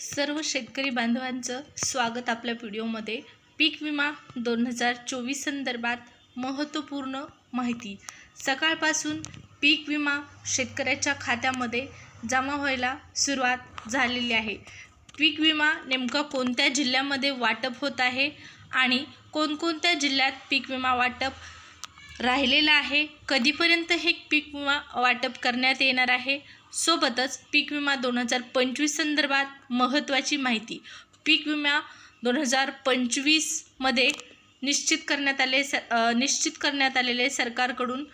सर्व शेतकरी बांधवांचं स्वागत आपल्या व्हिडिओमध्ये. पीक विमा दोन हजार चोवीस संदर्भात महत्त्वपूर्ण माहिती. सकाळपासून पीक विमा शेतकऱ्याच्या खात्यामध्ये जमा व्हायला सुरुवात झालेली आहे. पीक विमा नेमका कोणत्या जिल्ह्यामध्ये वाटप होत आहे आणि कोणकोणत्या जिल्ह्यात पीक विमा वाटप राहिलेलं आहे. कधीपर्यंत हे पीक विमा वाटप करण्यात येणार आहे? सोबतच पीक विमा दोन हजार पंचवीस संदर्भात महत्त्वाची माहिती. पीक विमा दोन हजार पंचवीसमध्ये निश्चित करण्यात आले स निश्चित करण्यात आलेले सरकारकडून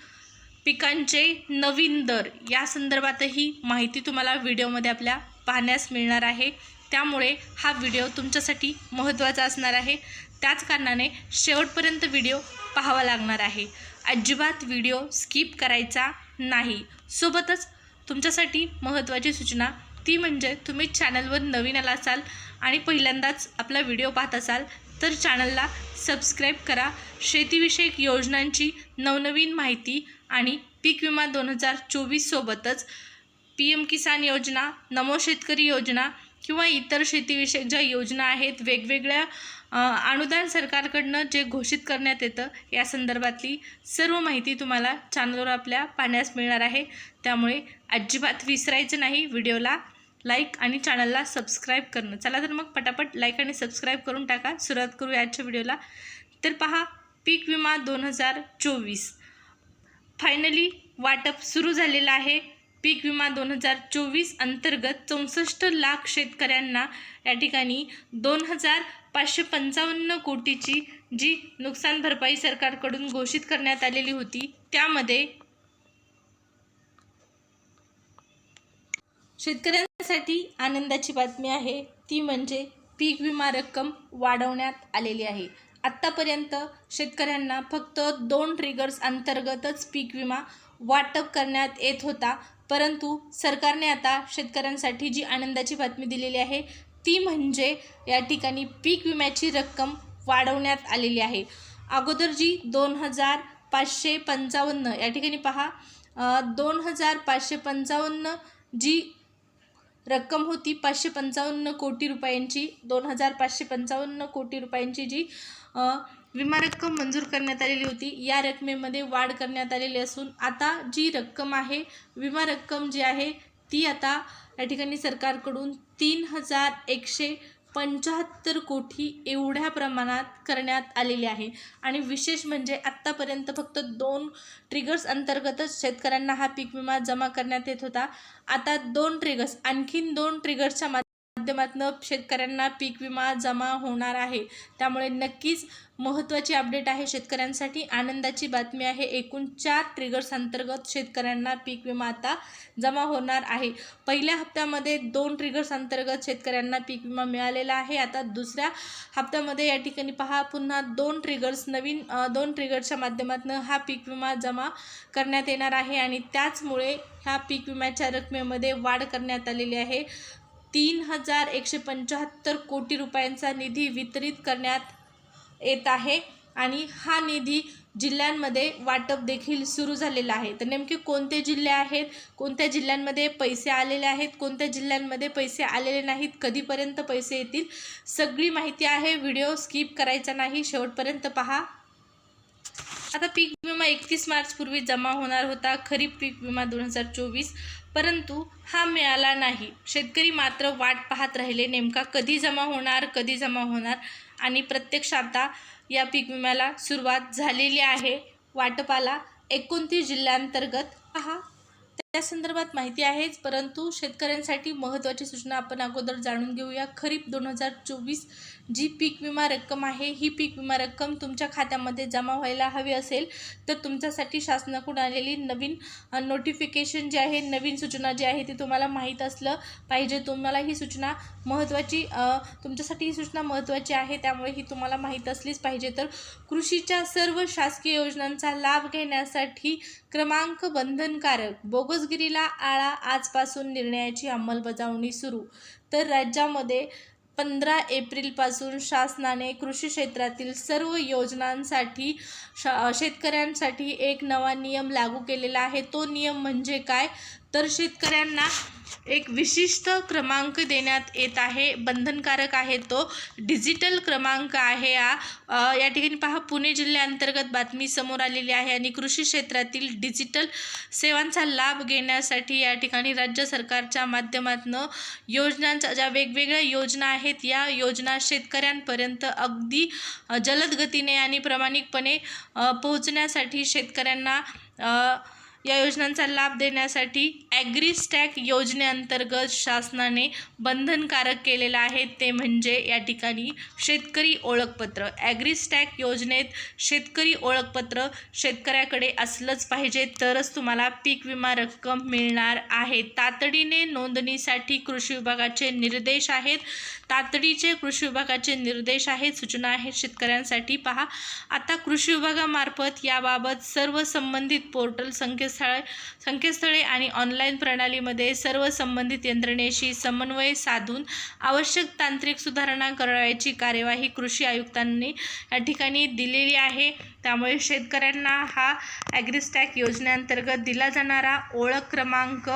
पिकांचे नवीन दर या संदर्भातही माहिती तुम्हाला व्हिडिओमध्ये आपल्या पाहण्यास मिळणार आहे. त्यामुळे हा व्हिडिओ तुमच्यासाठी महत्त्वाचा असणार आहे. त्याच कारणाने शेवटपर्यंत व्हिडिओ पाहावा लागणार आहे. अजिबात व्हिडिओ स्किप करायचा नाही. सोबतच तुमच्यासाठी महत्त्वाची सूचना ती म्हणजे तुम्ही चॅनलवर नवीन आला असाल आणि पहिल्यांदाच आपला व्हिडिओ पाहत असाल तर चॅनलला सबस्क्राईब करा. शेतीविषयक योजनांची नवनवीन माहिती आणि पीक विमा दोन हजार चोवीससोबतच पी एम किसान योजना नमो शेतकरी योजना किंवा इतर शेतीविषयक ज्या योजना आहेत वेगवेगळ्या अनुदान सरकारकडनं जे घोषित करण्यात येतं या संदर्भातली सर्व माहिती तुम्हाला चॅनलवर आपल्या पाहण्यास मिळणार आहे. त्यामुळे अजिबात विसरायचं नाही व्हिडिओला लाईक आणि चॅनलला सबस्क्राईब करणं. चला तर मग पटापट लाईक आणि सबस्क्राईब करून टाका. सुरुवात करू आजच्या व्हिडिओला. तर पहा पीक विमा दोन हजार चोवीस. फायनली वाटप सुरू झालेलं आहे. पीक विमा दोन हजार चोवीस अंतर्गत चौसष्ट लाख शेतकऱ्यांना या ठिकाणी दोन हजार पाचशे पंचावन्न कोटीची जी नुकसान भरपाई सरकारकडून घोषित करण्यात आलेली होती त्यामध्ये शेतकऱ्यांसाठी आनंदाची बातमी आहे. ती म्हणजे पीक विमा रक्कम वाढवण्यात आलेली आहे. आत्तापर्यंत शेतकऱ्यांना फक्त दोन ट्रिगर्स अंतर्गतच पीक विमा वाटप करण्यात येत होता परंतु सरकारने आता शेतकऱ्यांसाठी जी आनंदाची बातमी दिलेली आहे ती म्हणजे या ठिकाणी पीक विम्याची रक्कम वाढवण्यात आलेली आहे. अगोदर जी दोन हजार पाचशे पंचावन्न या ठिकाणी पहा. दोन हजार पाचशे पंचावन्न जी रक्कम होती पाचशे पंचावन्न कोटी रुपयांची दोन हजार पाचशे पंचावन्न कोटी रुपयांची जी विमा रक्कम मंजूर करण्यात आलेली होती या रकमेमध्ये वाढ करण्यात आलेली असून आता जी रक्कम आहे विमा रक्कम जी आहे ती आता या ठिकाणी सरकारकडून तीन हजार एकशे पंच्याहत्तर कोटी एवढ्या प्रमाणात करण्यात आलेली आहे. आणि विशेष म्हणजे आत्तापर्यंत फक्त दोन ट्रिगर्स अंतर्गतच शेतकऱ्यांना हा पीक विमा जमा करण्यात येत होता. आता दोन ट्रिगर्स आणखीन दोन ट्रिगर्सच्या माध्यमातून शेतकऱ्यांना पीक विमा जमा होणार आहे. त्यामुळे नक्कीच महत्त्वाची अपडेट आहे शेतकऱ्यांसाठी. आनंदाची बातमी आहे एकूण चार ट्रिगर्स अंतर्गत शेतकऱ्यांना पीक विमा आता जमा होणार आहे. पहिल्या हप्त्यामध्ये दोन ट्रिगर्स अंतर्गत शेतकऱ्यांना पीक विमा मिळालेला आहे. आता दुसऱ्या हप्त्यामध्ये या ठिकाणी पहा पुन्हा दोन ट्रिगर्स नवीन दोन ट्रिगर्सच्या माध्यमातून हा पीक विमा जमा करण्यात येणार आहे आणि त्याचमुळे ह्या पीक विम्याच्या रकमेमध्ये वाढ करण्यात आलेली आहे. तीन हजार एकशे पंच्याहत्तर कोटी रुपयांचा निधी वितरित करण्यात येत आहे आणि हा निधी जिल्ह्यांमध्ये वाटप देखील सुरू झालेला आहे. तर नेमके कोणते जिल्हे आहेत? कोणत्या जिल्ह्यांमध्ये पैसे आलेले आहेत? कोणत्या जिल्ह्यांमध्ये पैसे आलेले नाहीत? कधीपर्यंत पैसे येतील? सगळी माहिती आहे. व्हिडिओ स्किप करायचा नाही. शेवटपर्यंत पहा. आता पीक विमा एकतीस मार्चपूर्वी जमा होणार होता. खरीप पीक विमा दोन हजार चोवीस. परंतु हा मिळाला नाही. शेतकरी मात्र वाट पाहत राहिले नेमका कधी जमा होणार कधी जमा होणार आणि प्रत्यक्ष आता या पीक विम्याला सुरुवात झालेली आहे. वाटपाला एकोणतीस जिल्ह्यांतर्गत पहा. त्या संदर्भात माहिती आहेच परंतु शेतकऱ्यांसाठी महत्त्वाची सूचना आपण अगोदर जाणून घेऊया. खरीप दोन हजार चोवीस जी पीक विमा रक्कम आहे ही पीक विमा रक्कम तुमच्या खात्यामध्ये जमा व्हायला हवी असेल तर तुमच्यासाठी शासनाकडून आलेली नवीन नोटिफिकेशन जी आहे नवीन सूचना जी आहे ती तुम्हाला माहीत असलं पाहिजे. तुम्हाला ही सूचना महत्त्वाची तुमच्यासाठी ही सूचना महत्त्वाची आहे त्यामुळे ही तुम्हाला माहीत असलीच पाहिजे. तर कृषीच्या सर्व शासकीय योजनांचा लाभ घेण्यासाठी क्रमांक बंधनकारक बोगसगिरीला आळा आजपासून निर्णयाची अंमलबजावणी सुरू. तर राज्यामध्ये पंधरा एप्रिलपासून शासनाने कृषी क्षेत्रातील सर्व योजनांसाठी शा शेतकऱ्यांसाठी एक नवा नियम लागू केलेला आहे. तो नियम म्हणजे काय? तर शेतकऱ्यांना एक विशिष्ट क्रमांक देण्यात येत आहे. बंधनकारक आहे तो. डिजिटल क्रमांक आहे हा. या ठिकाणी पहा पुणे जिल्ह्याअंतर्गत बातमी समोर आलेली आहे आणि कृषी क्षेत्रातील डिजिटल सेवांचा लाभ घेण्यासाठी या ठिकाणी राज्य सरकारच्या माध्यमातून योजनांच्या ज्या वेगवेगळ्या योजना आहेत या योजना शेतकऱ्यांपर्यंत अगदी जलद गतीने आणि प्रामाणिकपणे पोहोचण्यासाठी शेतकऱ्यांना या योजनांचा लाभ देण्यासाठी ॲग्रीस्टॅक योजनेअंतर्गत शासनाने बंधनकारक केलेलं आहे. ते म्हणजे या ठिकाणी शेतकरी ओळखपत्र. ॲग्रीस्टॅक योजनेत शेतकरी ओळखपत्र शेतकऱ्याकडे असलंच पाहिजे तरच तुम्हाला पीक विमा रक्कम मिळणार आहे. तातडीने नोंदणीसाठी कृषी विभागाचे निर्देश आहेत. तातडीचे कृषी विभागाचे निर्देश आहेत सूचना आहेत शेतकऱ्यांसाठी. पहा आता कृषी विभागामार्फत याबाबत सर्व संबंधित पोर्टल संकेतस्थळ संकेतस्थळे आणि ऑनलाईन प्रणालीमध्ये सर्व संबंधित यंत्रणेशी समन्वय साधून आवश्यक तांत्रिक सुधारणा करावयाची कार्यवाही कृषी आयुक्तांनी या ठिकाणी दिलेली आहे. त्यामुळे शेतकऱ्यांना हा ॲग्रिस्टॅक योजनेअंतर्गत दिला जाणारा ओळख क्रमांक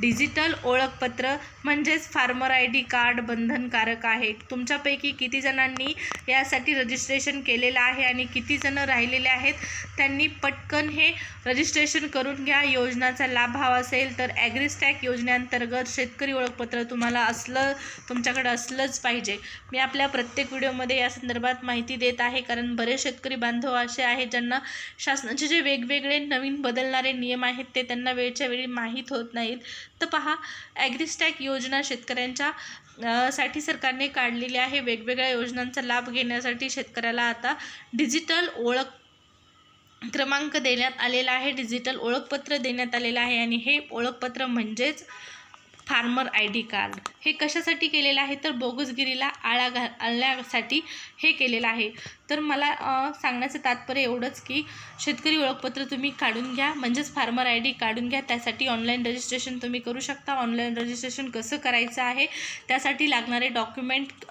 डिजिटल ओळखपत्र म्हणजेच फार्मर आय डी कार्ड बंधनकारक आहे. तुमच्यापैकी किती जणांनी यासाठी रजिस्ट्रेशन केलेलं आहे आणि किती जणं राहिलेले आहेत त्यांनी पटकन हे रजिस्ट्रेशन करून घ्या. योजनाचा लाभ हवा असेल तर ॲग्रिस्टॅक योजनेअंतर्गत शेतकरी ओळखपत्र तुम्हाला असलं तुमच्याकडे असलंच पाहिजे. मी आपल्या प्रत्येक व्हिडिओमध्ये या संदर्भात माहिती देत आहे कारण बरेच शेतकरी बांधव असे आहेत ज्यांना शासनाचे जे वेगवेगळे नवीन बदलणारे नियम आहेत ते त्यांना वेळच्या वेळी माहीत होत नाहीत. तर पहा ॲग्रिस्टॅक योजना शेतकऱ्यांच्या साठी सरकार सरकारने काढलेली आहे वेगवेगळ्या योजनांचा लाभ घेण्यासाठी शेतकऱ्याला आता डिजिटल ओळख क्रमांक देण्यात आलेला आहे. डिजिटल ओळखपत्र देण्यात आलेलं आहे आणि हे ओळखपत्र म्हणजेच फार्मर आय डी कार्ड. हे कशासाठी केलेलं आहे? तर बोगसगिरीला आळा घा आणण्यासाठी हे केलेलं आहे. तर मला सांगण्याचं तात्पर्य एवढंच की शेतकरी ओळखपत्र तुम्ही काढून घ्या म्हणजेच फार्मर आय डी काढून घ्या त्यासाठी ऑनलाईन रजिस्ट्रेशन तुम्ही करू शकता. ऑनलाईन रजिस्ट्रेशन कसं करायचं आहे? त्यासाठी लागणारे डॉक्युमेंट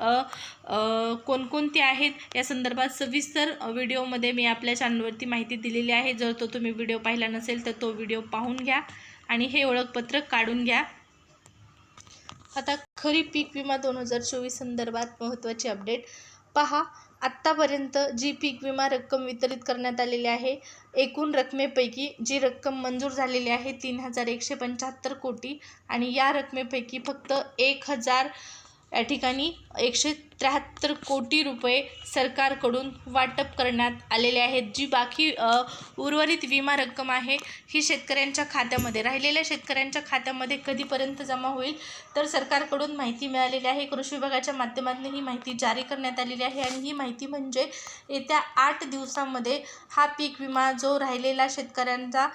कोणकोणते आहेत? या संदर्भात सविस्तर व्हिडिओमध्ये मी आपल्या चॅनलवरती माहिती दिलेली आहे. जर तो तुम्ही व्हिडिओ पाहिला नसेल तर तो व्हिडिओ पाहून घ्या आणि हे ओळखपत्र काढून घ्या. आता खरीप पीक विमा दोन हजार चोवीस संदर्भात महत्त्वाची अपडेट पहा आत्तापर्यंत जी पीक विमा रक्कम वितरित करण्यात आलेली आहे एकूण रकमेपैकी जी रक्कम मंजूर झालेली आहे तीन हजार एकशे पंच्याहत्तर कोटी आणि या रकमेपैकी फक्त एक हजार या ठिकाणी एकशे त्र्याहत्तर कोटी रुपये सरकारकडून वाटप करण्यात आलेले आहेत. जी बाकी उर्वरित विमा रक्कम आहे ही शेतकऱ्यांच्या खात्यामध्ये राहिलेल्या शेतकऱ्यांच्या खात्यामध्ये कधीपर्यंत जमा होईल तर सरकारकडून माहिती मिळालेली आहे. कृषी विभागाच्या माध्यमातून ही माहिती जारी करण्यात आलेली आहे आणि ही माहिती म्हणजे येत्या आठ दिवसामध्ये हा पीक विमा जो राहिलेला शेतकऱ्यांचा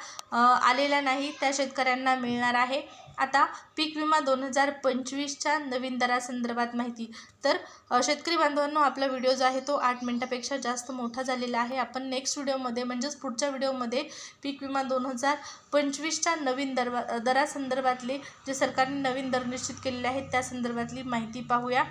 आलेला नाही त्या शेतकऱ्यांना मिळणार आहे. आता पीक विमा दोन हजार पंचवीसच्या नवीन दरासंदर्भात माहिती. तर शेतकरी बांधवांनो आपला व्हिडिओ जो आहे तो आठ मिनटापेक्षा जास्त मोठा झालेला आहे. आपण नेक्स्ट व्हिडिओमध्ये म्हणजेच पुढच्या व्हिडिओमध्ये पीक विमा दोन हजार पंचवीसच्या नवीन दरवा दरासंदर्भातले जे सरकारने नवीन दर निश्चित केलेले आहेत त्या संदर्भातली माहिती पाहूया.